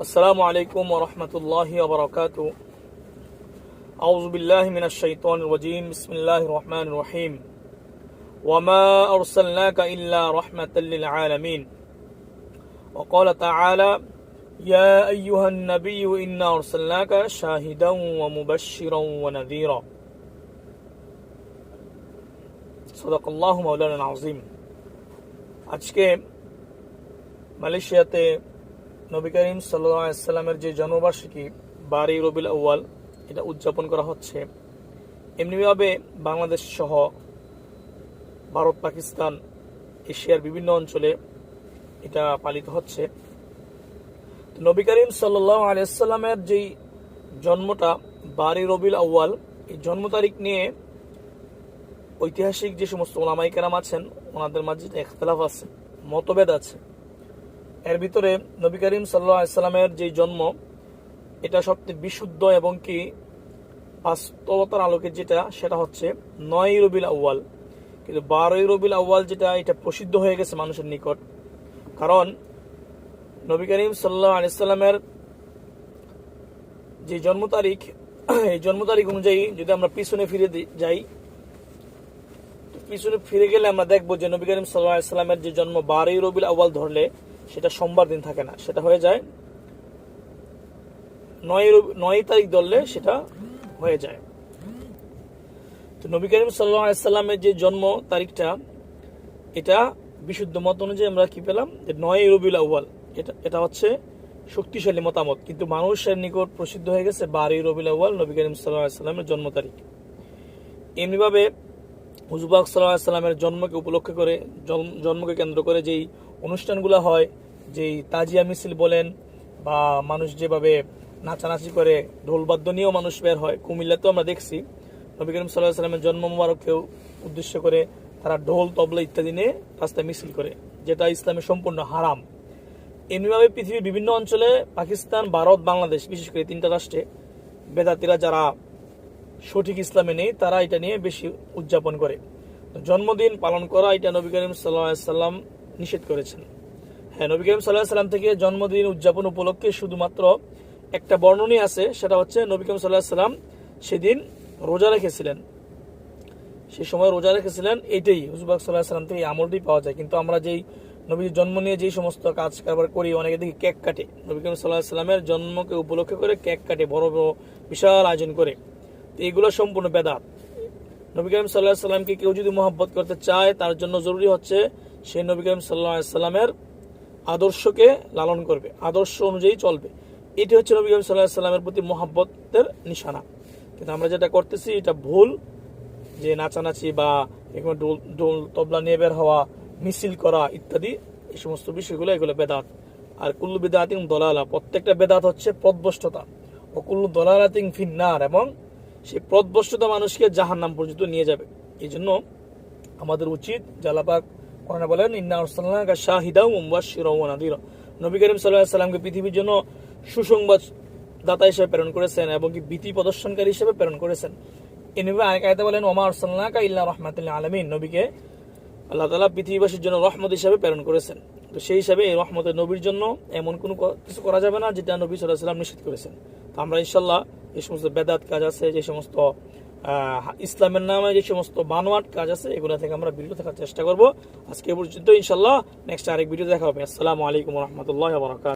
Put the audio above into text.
السلام عليكم ورحمة الله وبركاته أعوذ بالله من الشيطان الرجيم بسم الله الرحمن الرحيم وما أرسلناك إلا رحمة للعالمين وقال تعالى يا أيها النبي إنا أرسلناك شاهدا ومبشرا ونذيرا صدق الله مولانا العظيم আজকে মালয়েশিয়াতে নবী করিম সাল্লামের যে জন্মবার্ষিকী, বারোই রবিল আউ্য়াল, এটা উদযাপন করা হচ্ছে। এমনিভাবে বাংলাদেশ সহ ভারত, পাকিস্তান, এশিয়ার বিভিন্ন অঞ্চলে এটা পালিত হচ্ছে। নবী করিম সাল্লাহ আলিয়াল্লামের যেই জন্মটা, বারোই রবিল আউ্য়াল, এই জন্ম তারিখ নিয়ে ঐতিহাসিক যে সমস্ত ওলামাই কেরাম আছেন, ওনাদের মাঝে একতলাফ আছে, মতভেদ আছে। এর ভিতরে নবী করিম সাল্লামের যে জন্ম, এটা সবচেয়ে বিশুদ্ধ এবং কি বাস্তবতার আলোকে যেটা, সেটা হচ্ছে নয় রবিল আউ্য়াল। কিন্তু বারোই রবিল আউ্য়াল যেটা, এটা প্রসিদ্ধ হয়ে গেছে মানুষের নিকট। কারণ নবী করিম সাল্লাহ আলিয়াল্লামের যে জন্ম তারিখ, এই জন্ম তারিখ অনুযায়ী যদি আমরা পিছনে ফিরে যাই পিছনে ফিরে গেলে আমরা দেখব যে নবী করিম সাল্লাহ সাল্লামের যে জন্ম বারোই রবিল আউ্য়াল ধরলে সেটা সোমবার দিন থাকে না। সেটা হয়ে যায় নয় নয় তারিখ ধরলে সেটা হয়ে যায়। তো নবী করিম সাল্লামের যে জন্ম তারিখটা, এটা বিশুদ্ধ মত অনুযায়ী আমরা কি পেলাম? যে নয় রবিউল আউ্য়াল, এটা এটা হচ্ছে শক্তিশালী মতামত। কিন্তু মানুষের নিকট প্রসিদ্ধ হয়ে গেছে বারোই রবিউল আউ্য়াল নবী করিম সাল্লামের জন্ম তারিখ। এমনিভাবে হুজুবাক সাল্লাহ সাল্লামের জন্মকে উপলক্ষ করে জন্ম- জন্মকে কেন্দ্র করে যেই অনুষ্ঠানগুলো হয়, যেই তাজিয়া মিছিল বলেন বা মানুষ যেভাবে নাচানাচি করে ঢোলবাদ্য নিয়েও মানুষ বের হয়, কুমিল্লাতেও আমরা দেখছি। নবী করিম সাল্লাহ সাল্লামের জন্ম মুবারককেও উদ্দেশ্য করে তারা ঢোল, তবলা ইত্যাদি নিয়ে রাস্তায় মিছিল করে, যেটা ইসলামে সম্পূর্ণ হারাম। এমনিভাবে পৃথিবীর বিভিন্ন অঞ্চলে পাকিস্তান, ভারত, বাংলাদেশ, বিশেষ করে তিনটা রাষ্ট্রে বেদাতিরা যারা সঠিক ইসলামে নেই, তারা এটা নিয়ে বেশি উদযাপন করে। জন্মদিন পালন করা, এটা নবী করিম সাল্লাম নিষেধ করেছেন। হ্যাঁ নবী করিম সাল্লাহ সাল্লাম থেকে জন্মদিন উদযাপন উপলক্ষে শুধুমাত্র একটা বর্ণনী আছে, সেটা হচ্ছে নবী করিম সাল্লাহ সাল্লাম সেদিন রোজা রেখেছিলেন। সে সময় রোজা রেখেছিলেন এইটাই হুজুবাক সাল্লাহ সাল্লাম থেকে আমলটি পাওয়া যায়। কিন্তু আমরা যেই নবীর জন্ম নিয়ে যেই সমস্ত কাজ কারবার করি, অনেকে দেখি কেক কাটে। নবী করিম সাল্লাহ সাল্লামের জন্মকে উপলক্ষ করে কেক কাটে, বড় বড় বিশাল আয়োজন করে। এগুলো সম্পূর্ণ বেদাত। নবী করিম সাল্লাহ সাল্লামকে কেউ যদি মোহাব্বত করতে চায়, তার জন্য জরুরি হচ্ছে সেই নবী করিম সাল্লাহ সাল্লামের আদর্শকে লালন করবে, আদর্শ অনুযায়ী চলবে। এটি হচ্ছে নবী করিম সাল্লাহ সাল্লামের প্রতি মহাব্বতের নিশানা। কিন্তু আমরা যেটা করতেছি, এটা ভুল যে নাচানাচি বা এরকম ডোল ডোল তবলা নিয়ে বের হওয়া, মিছিল করা ইত্যাদি, এই সমস্ত বিষয়গুলো, এগুলো বেদাত। আর কুল্লু বেদাতিং দলালা, প্রত্যেকটা বেদাত হচ্ছে পদভষ্টতা ও কুল্লু দলালাতিং ফিন্নার এবং সেই পদভষ্টতা মানুষকে জাহান নাম পর্যন্ত নিয়ে যাবে। এই জন্য আমাদের উচিত জালাপাক কোরআনে বলেন, ইন্না আরসালনাকা শাহিদাও মুবাশশিরাও ওয়া নাযীরা নবী করিম আলাইহি সাল্লামকে পৃথিবীর জন্য সুসংবাদ দাতা হিসেবে প্রেরণ করেছেন এবং কি ভীতি প্রদর্শনকারী হিসেবে প্রেরণ করেছেন। আরেক আয়াতে বলেন, ওমা আরসালনাকা ইল্লা রাহমাতাল আলামিন। নবীকে আল্লাহ তাআলা পৃথিবীবাসীর জন্য রহমত হিসেবে প্রেরণ করেছেন। তো সেই হিসাবে এই রহমতের নবীর জন্য এমন কোনো কিছু করা যাবে না যেটা নবী সাল্লাহ সাল্লাম নিষেধ করেছেন। তো আমরা ইনশাল্লাহ যে সমস্ত বেদাত কাজ আছে, যে সমস্ত ইসলামের নামে যে সমস্ত বানোয়াট কাজ আছে, এগুলো থেকে আমরা বিরত থাকার চেষ্টা করব। আজকে পর্যন্ত ইনশাল্লাহ নেক্সট আরেক ভিডিও দেখা হবে। আসসালামু আলাইকুম রহমতুল্লাহ বরকাত